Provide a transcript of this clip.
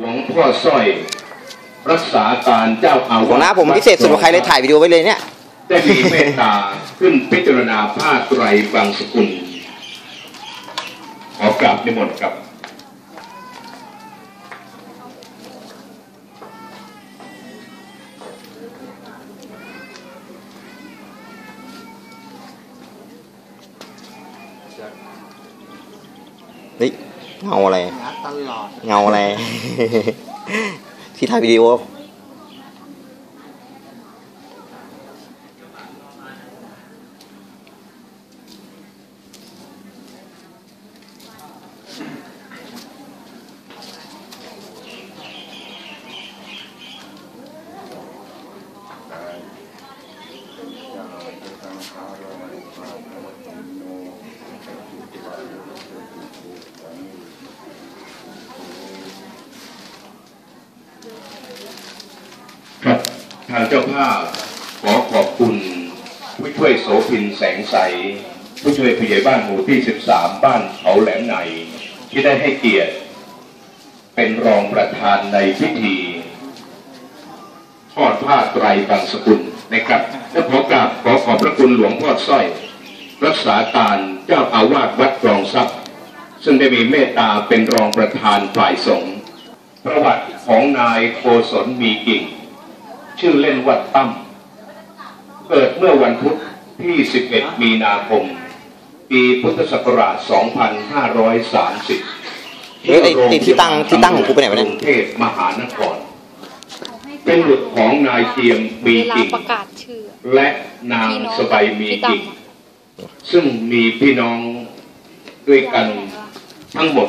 หลวงพ่อสร้อย รักษาการเจ้าอาวาสหัวหน้าผมพิเศษสุดกว่าใครเลยถ่ายวิดีโอไว้เลยเนี่ยได้มีเมตตาขึ้นพิจารณาผ้าไตรบางสกุล ขอกราบนิมนต์ครับเฮ้ย เงาอะไรงัดตลอดเงาอะไร ที่ถ่ายวิดีโอ ครับ ทางเจ้าภาพขอขอบคุณผู้ช่วยโสพินแสงใส ผู้ช่วยผู้ใหญ่บ้านหมู่ที่ 13 บ้านเขาแหลมใน ที่ได้ให้เกียรติ เป็นรองประธานในพิธีทอดผ้าไตรบางสกุลนะครับและขอกราบขอขอบพระคุณหลวงพ่อสร้อย รักษาการเจ้าอาวาสวัดคลองทรัพย์ ซึ่งได้มีเมตตาเป็นรองประธานฝ่ายสงฆ์ประวัติของนายโกศลมีกิ่ง ชื่อเล่นว่าตั้มเกิดเมื่อวันพุธที่ 11 มีนาคม ปีพุทธศักราช 2530เฮ้ยไอ้ที่ที่ตั้งที่ตั้งของกูไปไหนวะเนี่ยกรุงเทพมหานคร เป็นบุตรของนายเจียมมีเวลากิ่งประกาศชื่อและนางพี่น้องสบายมีพี่ตั้กิ่มงอะซึ่งมีพี่น้องด้วยกันทั้งหมด